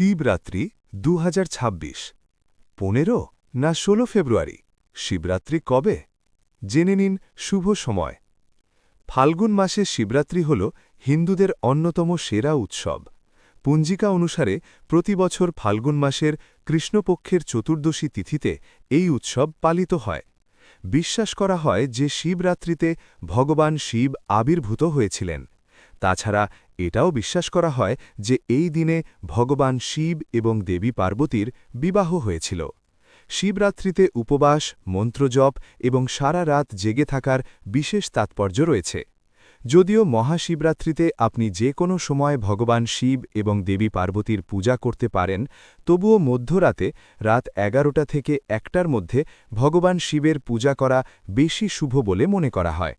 শিবরাত্রি দু হাজার ছাব্বিশ। পনেরো না ষোলো ফেব্রুয়ারি? শিবরাত্রি কবে? জেনে নিন শুভ সময়। ফাল্গুন মাসে শিবরাত্রি হল হিন্দুদের অন্যতম সেরা উৎসব। পঞ্জিকা অনুসারে প্রতি বছর ফাল্গুন মাসের কৃষ্ণপক্ষের চতুর্দশী তিথিতে এই উৎসব পালিত হয়। বিশ্বাস করা হয় যে শিবরাত্রিতে ভগবান শিব আবির্ভূত হয়েছিলেন। তাছাড়া এটাও বিশ্বাস করা হয় যে এই দিনে ভগবান শিব এবং দেবী পার্বতীর বিবাহ হয়েছিল। শিবরাত্রিতে উপবাস, মন্ত্রজপ এবং সারা রাত জেগে থাকার বিশেষ তাৎপর্য রয়েছে। যদিও মহাশিবরাত্রিতে আপনি যে কোনো সময় ভগবান শিব এবং দেবী পার্বতীর পূজা করতে পারেন, তবুও মধ্যরাতে রাত এগারোটা থেকে একটার মধ্যে ভগবান শিবের পূজা করা বেশি শুভ বলে মনে করা হয়।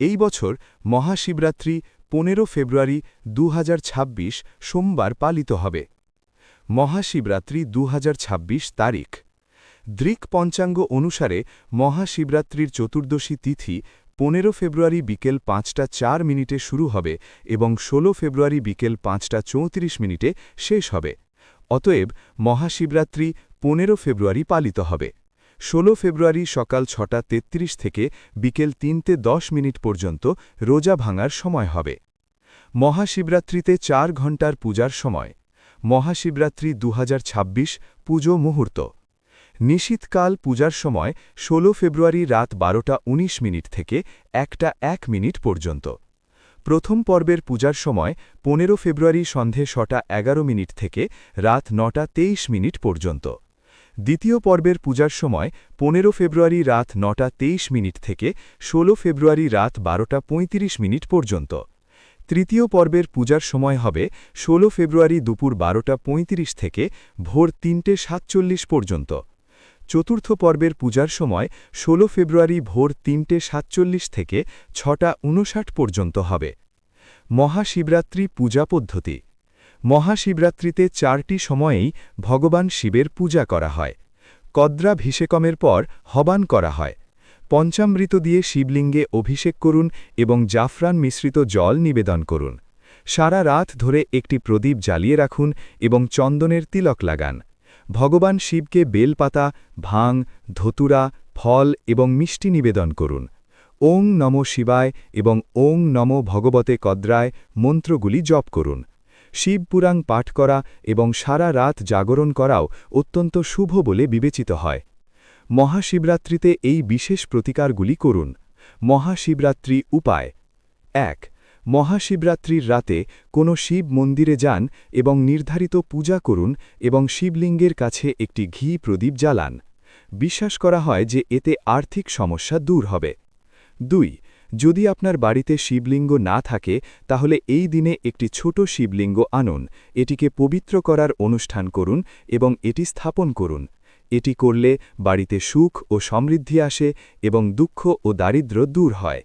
এই বছর মহাশিবরাত্রি পনেরো ফেব্রুয়ারি দু হাজার ছাব্বিশ সোমবার পালিত হবে। মহাশিবরাত্রি দু হাজার ছাব্বিশ তারিখ। দৃক পঞ্চাঙ্গ অনুসারে মহাশিবরাত্রির চতুর্দশী তিথি পনেরো ফেব্রুয়ারি বিকেল পাঁচটা চার মিনিটে শুরু হবে এবং ১৬ ফেব্রুয়ারি বিকেল পাঁচটা চৌত্রিশ মিনিটে শেষ হবে। অতএব মহাশিবরাত্রি পনেরো ফেব্রুয়ারি পালিত হবে। ১৬ ফেব্রুয়ারি সকাল ছটা তেত্রিশ থেকে বিকেল তিনটে দশ মিনিট পর্যন্ত রোজা ভাঙার সময় হবে। মহাশিবরাত্রিতে চার ঘণ্টার পূজার সময়। মহাশিবরাত্রি দু হাজার ছাব্বিশ পুজো মুহূর্ত। নিশীতকাল পূজার সময় ১৬ ফেব্রুয়ারি রাত বারোটা ১৯ মিনিট থেকে একটা এক মিনিট পর্যন্ত। প্রথম পর্বের পূজার সময় পনেরো ফেব্রুয়ারি সন্ধে ছটা এগারো মিনিট থেকে রাত নটা তেইশ মিনিট পর্যন্ত। দ্বিতীয় পর্বের পূজার সময় পনেরো ফেব্রুয়ারি রাত নটা তেইশ মিনিট থেকে ১৬ ফেব্রুয়ারি রাত বারোটা ৩৫ মিনিট পর্যন্ত। তৃতীয় পর্বের পূজার সময় হবে ১৬ ফেব্রুয়ারি দুপুর বারোটা ৩৫ থেকে ভোর তিনটে সাতচল্লিশ পর্যন্ত। চতুর্থ পর্বের পূজার সময় ১৬ ফেব্রুয়ারি ভোর তিনটে সাতচল্লিশ থেকে ছটা উনষাট পর্যন্ত হবে। মহাশিবরাত্রি পূজা পদ্ধতি। মহাশিবরাত্রিতে চারটি সময়েই ভগবান শিবের পূজা করা হয়। কদ্রাভিষেকমের পর হবান করা হয়। পঞ্চামৃত দিয়ে শিবলিঙ্গে অভিষেক করুন এবং জাফরান মিশ্রিত জল নিবেদন করুন। সারা রাত ধরে একটি প্রদীপ জ্বালিয়ে রাখুন এবং চন্দনের তিলক লাগান। ভগবান শিবকে বেলপাতা, ভাং, ধতুরা, ফল এবং মিষ্টি নিবেদন করুন। ওং নম শিবায় এবং ওং নম ভগবতে কদ্রায় মন্ত্রগুলি জপ করুন। শিবপুরাং পাঠ করা এবং সারা রাত জাগরণ করাও অত্যন্ত শুভ বলে বিবেচিত হয়। মহাশিবরাত্রিতে এই বিশেষ প্রতিকারগুলি করুন। মহাশিবরাত্রি উপায়। এক, মহাশিবরাত্রির রাতে কোনো শিব মন্দিরে যান এবং নির্ধারিত পূজা করুন এবং শিবলিঙ্গের কাছে একটি ঘি প্রদীপ জ্বালান। বিশ্বাস করা হয় যে এতে আর্থিক সমস্যা দূর হবে। দুই, যদি আপনার বাড়িতে শিবলিঙ্গ না থাকে, তাহলে এই দিনে একটি ছোট শিবলিঙ্গ আনুন। এটিকে পবিত্র করার অনুষ্ঠান করুন এবং এটি স্থাপন করুন। এটি করলে বাড়িতে সুখ ও সমৃদ্ধি আসে এবং দুঃখ ও দারিদ্র দূর হয়।